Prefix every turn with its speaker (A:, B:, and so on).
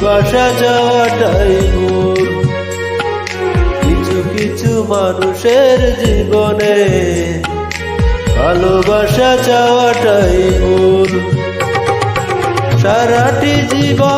A: ভালোবাসা যাওয়াটাই ভুল কিছু কিছু মানুষের জীবনে ভালোবাসা চাওয়াটাই ভুল সারাটি জীবন